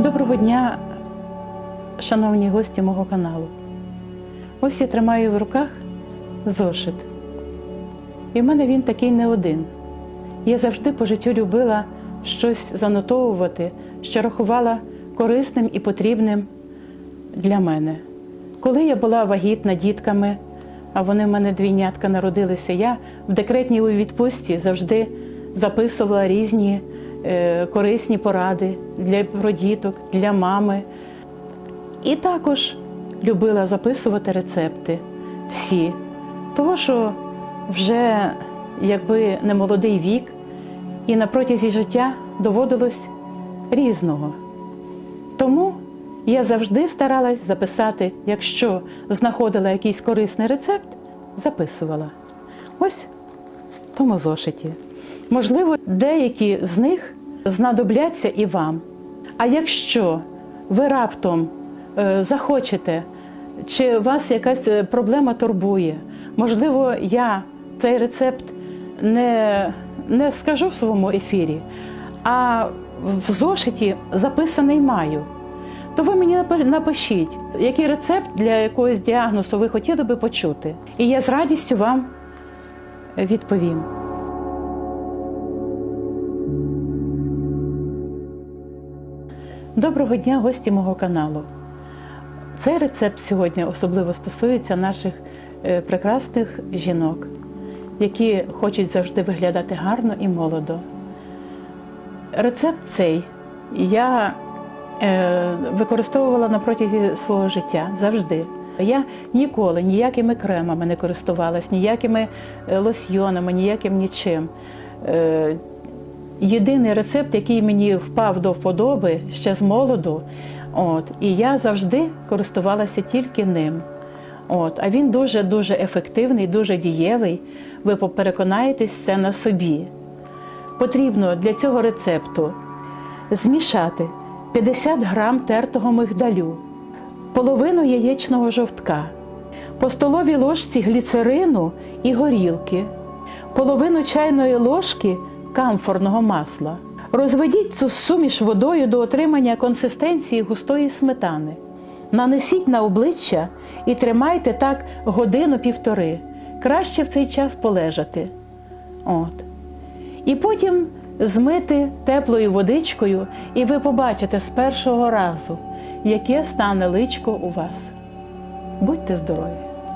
Доброго дня, шановні гості мого каналу. Ось я тримаю в руках зошит. І в мене він такий не один. Я завжди по життю любила щось занотовувати, що рахувала корисним і потрібним для мене. Коли я була вагітна дітками, а вони в мене двійнятка народилися, я в декретній відпустці завжди записувала різні корисні поради для діток, для мами. І також любила записувати рецепти всі. Того, що вже якби не молодий вік, і на протязі життя доводилось різного. Тому я завжди старалась записати, якщо знаходила якийсь корисний рецепт, записувала. Ось в тому зошиті. Можливо, деякі з них знадобляться і вам. А якщо ви раптом е, захочете, чи вас якась е, проблема турбує, можливо, я цей рецепт не, не скажу в своєму ефірі, а в зошиті записаний маю. То ви мені напишіть, який рецепт для якогось діагнозу ви хотіли би почути. І я з радістю вам відповім. Доброго дня, гості мого каналу. Цей рецепт сьогодні особливо стосується наших е, прекрасних жінок, які хочуть завжди виглядати гарно і молодо. Рецепт цей я е, використовувала на протязі свого життя завжди. Я ніколи ніякими кремами не користувалась, ніякими е, лосьйонами, ніяким нічим. Єдиний рецепт, який мені впав до вподоби ще з молоду, от, і я завжди користувалася тільки ним. От, а він дуже-дуже ефективний, дуже дієвий. Ви переконаєтесь це на собі. Потрібно для цього рецепту змішати 50 грам тертого мигдалю, половину яєчного жовтка, по столовій ложці гліцерину і горілки, половину чайної ложки камфорного масла. Розведіть цю суміш водою до отримання консистенції густої сметани. Нанесіть на обличчя і тримайте так годину-півтори. Краще в цей час полежати. От. І потім змити теплою водичкою, і ви побачите з першого разу, яке стане личко у вас. Будьте здорові!